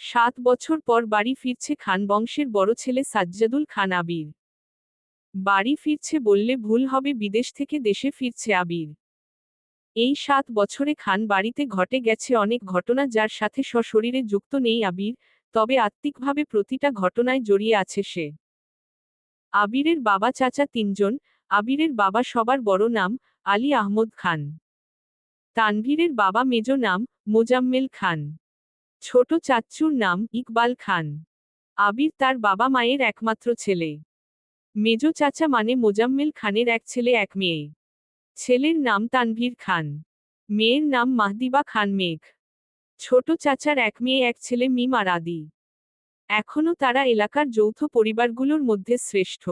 সাত বছর পর বাড়ি ফিরছে খান বংশের বড় ছেলে সাজ্জাদুল খান আবির। বাড়ি ফিরছে বললে ভুল হবে, বিদেশ থেকে দেশে ফিরছে আবির। এই সাত বছরে খান বাড়িতে ঘটে গেছে অনেক ঘটনা যার সাথে সশরীরে যুক্ত নেই আবির, তবে আত্মিকভাবে প্রতিটা ঘটনায় জড়িয়ে আছে সে। আবিরের বাবা চাচা তিনজন, আবিরের বাবা সবার বড় নাম আলী আহমদ খান। তানভীরের বাবা মেজ নাম মোজাম্মেল খান। ছোট চাচ্চুর নাম ইকবাল খান। আবির তার বাবা মায়ের একমাত্র ছেলে। মেজ চাচা মানে মোজাম্মেল খানের এক ছেলে, এক মেয়ে। ছেলের নাম তানভীর খান। মেয়ের নাম মাহদিবা খান মেঘ। ছোট চাচার এক মেয়ে, এক ছেলে মিম আর আদি। এখনও তারা এলাকার যৌথ পরিবারগুলোর মধ্যে শ্রেষ্ঠ।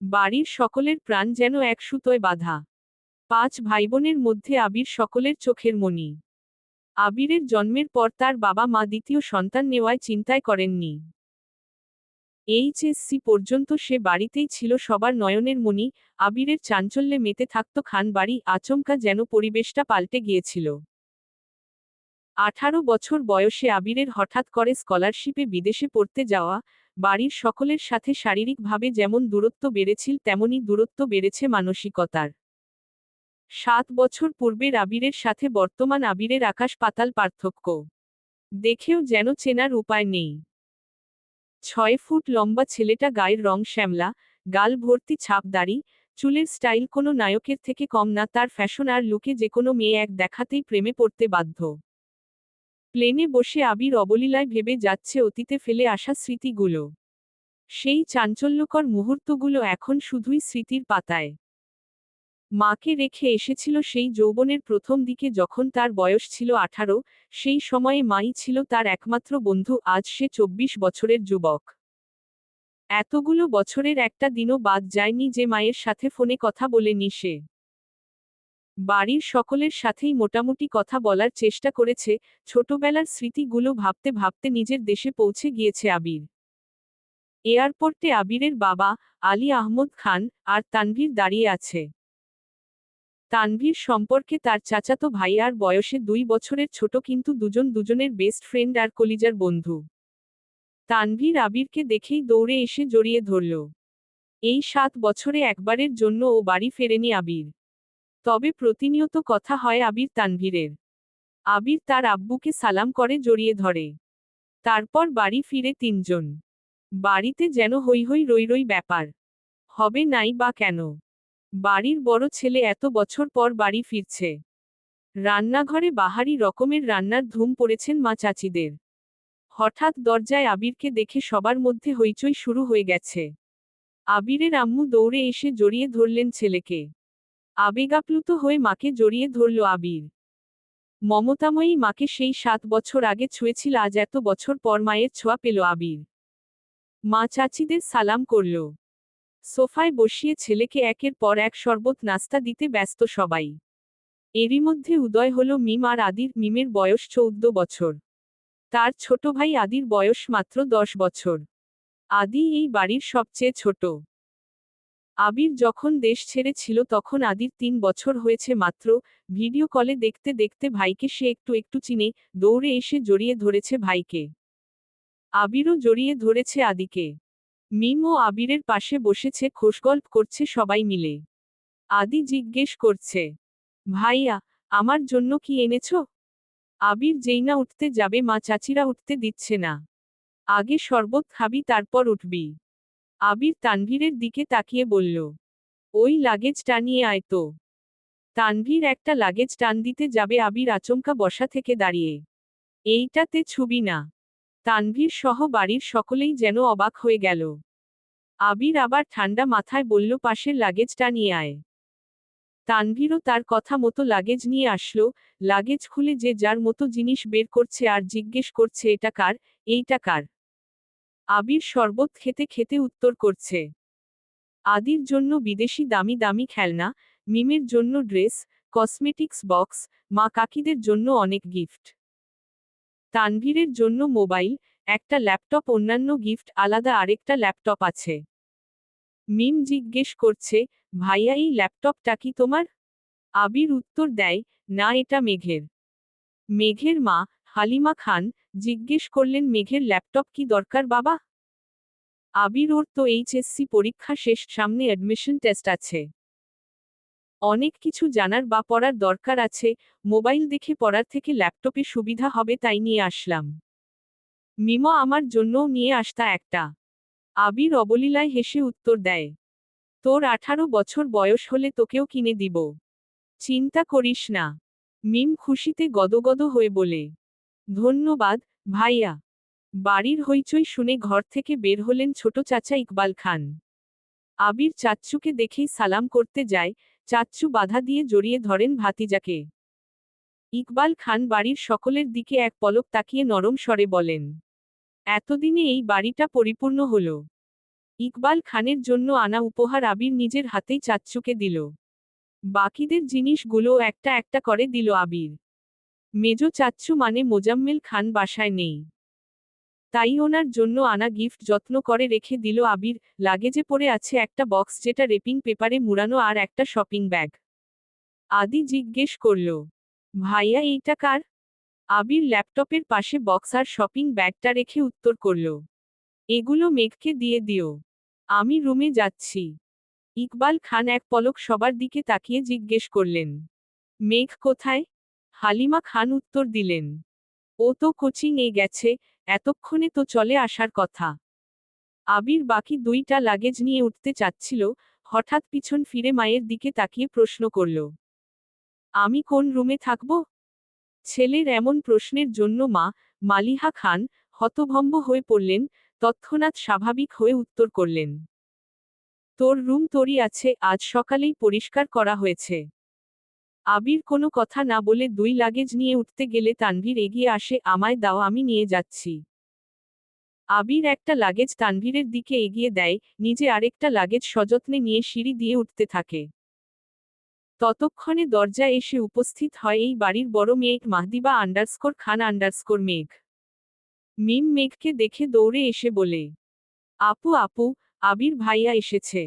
বাড়ির সকলের প্রাণ যেন এক সুতোয় বাধা। পাঁচ ভাইবোনের মধ্যে আবির সকলের চোখের মণি। আবিরের জন্মের পর তার বাবা মা দ্বিতীয় সন্তান নেওয়ায় চিন্তায় করেননি। এইচএসসি পর্যন্ত সে বাড়িতেই ছিল সবার নয়নের মণি, আবিরের চাঞ্চল্যে মেতে থাকত খান বাড়ি, আচমকা যেন পরিবেশটা পাল্টে গিয়েছিল। আঠারো বছর বয়সে আবিরের হঠাৎ করে স্কলারশিপে বিদেশে পড়তে যাওয়া, বাড়ির সকলের সাথে শারীরিকভাবে যেমন দূরত্ব বেড়েছিল, তেমনি দূরত্ব বেড়েছে মানসিকতার। সাত বছর পূর্বের আবিরের সাথে বর্তমান আবিরের আকাশ পাতাল পার্থক্য। দেখেও যেন চেনার উপায় নেই। ছয় ফুট লম্বা ছেলেটা গায়ের রং শ্যামলা, গাল ভর্তি ছাপ দাড়ি, চুলের স্টাইল কোনো নায়কের থেকে কম না, তার ফ্যাশন আর লুকে যে কোনো মেয়ে এক দেখাতেই প্রেমে পড়তে বাধ্য। প্লেনে বসে আবির অবলীলায় ভেবে যাচ্ছে অতীতে ফেলে আসা স্মৃতিগুলো। সেই চাঞ্চল্যকর মুহূর্তগুলো এখন শুধুই স্মৃতির পাতায়। মাকে রেখে এসেছিল সেই যৌবনের প্রথম দিকে যখন তার বয়স ছিল আঠারো, সেই সময়ে মাই ছিল তার একমাত্র বন্ধু, আজ সে চব্বিশ বছরের যুবক। এতগুলো বছরের একটা দিনও বাদ যায়নি যে মায়ের সাথে ফোনে কথা বলেনি সে। বাড়ির সকলের সাথেই মোটামুটি কথা বলার চেষ্টা করেছে, ছোটবেলার স্মৃতিগুলো ভাবতে ভাবতে নিজের দেশে পৌঁছে গিয়েছে আবির। এয়ারপোর্টে আবিরের বাবা, আলী আহমদ খান, আর তানভীর দাঁড়িয়ে আছে। তানভীর সম্পর্কে তার চাচাতো ভাই আর বয়সে দুই বছরের ছোট কিন্তু দুজন দুজনের বেস্ট ফ্রেন্ড আর কলিজার বন্ধু। তানভীর আবিরকে দেখেই দৌড়ে এসে জড়িয়ে ধরল। এই সাত বছরে একবারের জন্য ও বাড়ি ফেরেনি আবির। তবে প্রতিনিয়ত কথা হয় আবির তানভীরের। আবির তার আব্বুকে সালাম করে জড়িয়ে ধরে। তারপর বাড়ি ফিরে তিনজন। বাড়িতে যেন হৈ হৈ রই রই ব্যাপার। হবে নাই বা কেন? বাড়ির বড় ছেলে এত বছর পর বাড়ি ফিরছে। রান্নাঘরে বাহারি রকমের রান্নার ধুম পড়েছেন মা চাচিদের। হঠাৎ দরজায় আবিরকে দেখে সবার মধ্যে হইচই শুরু হয়ে গেছে। আবিরের আম্মু দৌড়ে এসে জড়িয়ে ধরলেন ছেলেকে। আবেগাপ্লুত হয়ে মাকে জড়িয়ে ধরল আবির। মমতাময়ী মাকে সেই সাত বছর আগে ছুঁয়েছিল, আজ এত বছর পর মায়ের ছোঁয়া পেল আবির। মা চাচিদের সালাম করল। সোফায় বসিয়ে ছেলেকে একের পর এক শরবত নাস্তা দিতে ব্যস্ত সবাই। এরই মধ্যে উদয় হল মিম আর আদির, মিমের বয়স চৌদ্দ বছর। তার ছোট ভাই আদির বয়স মাত্র দশ বছর। আদি এই বাড়ির সবচেয়ে ছোট। আবির যখন দেশ ছেড়ে ছিল তখন আদির তিন বছর হয়েছে মাত্র। ভিডিও কলে দেখতে দেখতে ভাইকে সে একটু একটু চিনে, দৌড়ে এসে জড়িয়ে ধরেছে ভাইকে। আবিরও জড়িয়ে ধরেছে আদিকে। মিম ও আবিরের পাশে বসেছে, খোশগল্প করছে সবাই মিলে। আদি জিজ্ঞেস করছে, ভাইয়া, আমার জন্য কি এনেছ? আবির যেই না উঠতে যাবে, মা চাচিরা উঠতে দিচ্ছে না। আগে শরবত খাবি, তারপর উঠবি। আবির তানভীরের দিকে তাকিয়ে বলল, ওই লাগেজ টানিয়ে আয় তো। তানভীর একটা লাগেজ টান দিতে যাবে, আবির আচমকা বসা থেকে দাঁড়িয়ে। এইটাতে ছুবি না। তানভীর সহ বাড়ির সকলেই যেন অবাক হয়ে গেল। আবির আবার ঠান্ডা মাথায় বলল, পাশের লাগেজটা নিয়ে আয়। তানভীরও তার কথা মতো লাগেজ নিয়ে আসলো। লাগেজ খুলে যে যার মতো জিনিস বের করছে আর জিজ্ঞেস করছে, এটা কার? এইটা কার? আবির শরবত খেতে খেতে উত্তর করছে, আদির জন্য বিদেশি দামি দামি খেলনা, মিমের জন্য ড্রেস, কসমেটিক্স বক্স, মা কাকিদের জন্য অনেক গিফট। তানভীরের জন্য মোবাইল, একটা ল্যাপটপ, অন্যান্য গিফট, আলাদা আরেকটা ল্যাপটপ আছে। মিম জিজ্ঞেস করছে, ভাইয়া, এই ল্যাপটপটা কি তোমার? আবির উত্তর দেয়, না, এটা মেঘের। মেঘের মা, হালিমা খান, জিজ্ঞেস করলেন, মেঘের ল্যাপটপ কি দরকার, বাবা? আবির ওর তো এইচএসসি পরীক্ষা শেষ, সামনে অ্যাডমিশন টেস্ট আছে। অনেক কিছু জানার বা পড়ার দরকার আছে, মোবাইল দেখে পড়ার থেকে ল্যাপটপে সুবিধা হবে তাই নিয়ে আসলাম। মিমো আমার জন্যও নিয়ে আসতা একটা। আবির অবলীলায় হেসে উত্তর দেয়, তোর আঠারো বছর বয়স হলে তোকেও কিনে দিব। চিন্তা করিস না। মিম খুশিতে গদগদ হয়ে বলে, ধন্যবাদ, ভাইয়া। বাড়ির হইচই শুনে ঘর থেকে বের হলেন ছোট চাচা ইকবাল খান। আবির চাচ্চুকে দেখেই সালাম করতে যায় চাচ্চু বাধা দিয়ে জড়িয়ে ধরেন ভাতিজাকে। ইকবাল খান বাড়ির সকলের দিকে এক পলক তাকিয়ে নরম স্বরে বলেন, এতদিনে এই বাড়িটা পরিপূর্ণ হল। ইকবাল খানের জন্য আনা উপহার আবির নিজের হাতেই চাচ্চুকে দিল। বাকিদের জিনিসগুলো একটা একটা করে দিল আবির। মেজো চাচ্চু মানে মোজাম্মেল খান বাসায় নেই। তাই ওনার জন্য আনা গিফট যত্ন করে রেখে দিল আবির, লাগেজে পড়ে আছে একটা বক্স যেটা রেপিং পেপারে মুড়ানো আর একটা শপিং ব্যাগ। আদি জিজ্ঞেস করল, ভাইয়া, এইটা কার? আবির ল্যাপটপের পাশে বক্স আর শপিং ব্যাগটা রেখে উত্তর করল, এগুলো মেঘকে দিয়ে দিও। আমি রুমে যাচ্ছি। ইকবাল খান এক পলক সবার দিকে তাকিয়ে জিজ্ঞেস করলেন, মেঘ কোথায়? হালিমা খান উত্তর দিলেন, ও তো কোচিং এ গেছে এতক্ষণে তো চলে আসার কথা। আবির বাকি দুইটা লাগেজ নিয়ে উঠতে চাচ্ছিল, হঠাৎ পিছন ফিরে মায়ের দিকে তাকিয়ে প্রশ্ন করল, আমি কোন রুমে থাকব? ছেলের এমন প্রশ্নের জন্য মা, মালিহা খান, হতভম্ব হয়ে পড়লেন, তৎক্ষণাৎ স্বাভাবিক হয়ে উত্তর করলেন, তোর রুম তোরই আছে, আজ সকালেই পরিষ্কার করা হয়েছে। আবির কোনো কথা না বলে দুই লাগেজ নিয়ে উঠতে গেলে তানভীর এগিয়ে আসে, আমায় দাও, আমি নিয়ে যাচ্ছি। আবির একটা লাগেজ তানভীরের দিকে এগিয়ে দেয়, নিজে আরেকটা লাগেজ সযত্নে নিয়ে সিঁড়ি দিয়ে উঠতে থাকে। ততক্ষণে দরজা এসে উপস্থিত হয় এই বাড়ির বড় মেঘ মাহদিবা আন্ডারস্কোর খান আন্ডারস্কোর মেঘ। মিম মেঘকে দেখে দৌড়ে এসে বলে, আপু আপু, আবির ভাইয়া এসেছে।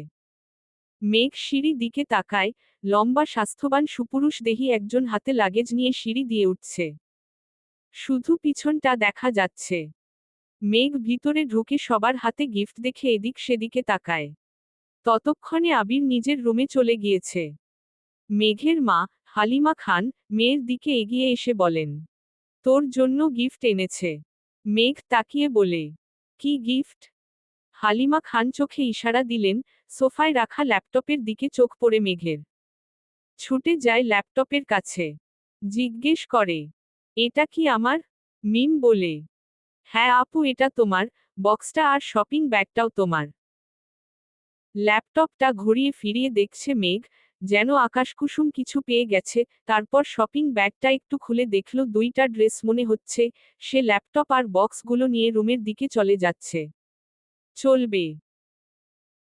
মেঘ সিঁড়ি দিকে তাকায়, লম্বা স্বাস্থ্যবান সুপুরুষ দেহি একজন হাতে লাগেজ নিয়ে সিঁড়ি দিয়ে উঠছে। শুধু পিছনটা দেখা যাচ্ছে। মেঘ ভিতরে ঢুকে সবার হাতে গিফট দেখে এদিক সেদিকে তাকায়। ততক্ষণে আবির নিজের রুমে চলে গিয়েছে। মেঘের মা, হালিমা খান, মেয়ের দিকে এগিয়ে এসে বলেন, তোর জন্য গিফট এনেছে। মেঘ তাকিয়ে বলে, কি গিফট? হালিমা খান চোখে ইশারা দিলেন সোফায় রাখা ল্যাপটপের দিকে চোখ পড়ে মেঘের। ছুটে যায় ল্যাপটপের কাছে। জিজ্ঞেস করে, এটা কি আমার? মিম বলে হ্যাঁ আপু, এটা তোমার। বক্সটা আর শপিং ব্যাগটাও তোমার। ল্যাপটপটা ঘুরিয়ে ফিরিয়ে দেখছে মেঘ, যেন আকাশকুসুম কিছু পেয়ে গেছে। তারপর শপিং ব্যাগটা একটু খুলে দেখল, দুইটা ড্রেস মনে হচ্ছে। সে ল্যাপটপ আর বক্সগুলো নিয়ে রুমের দিকে চলে যাচ্ছে। চলবে।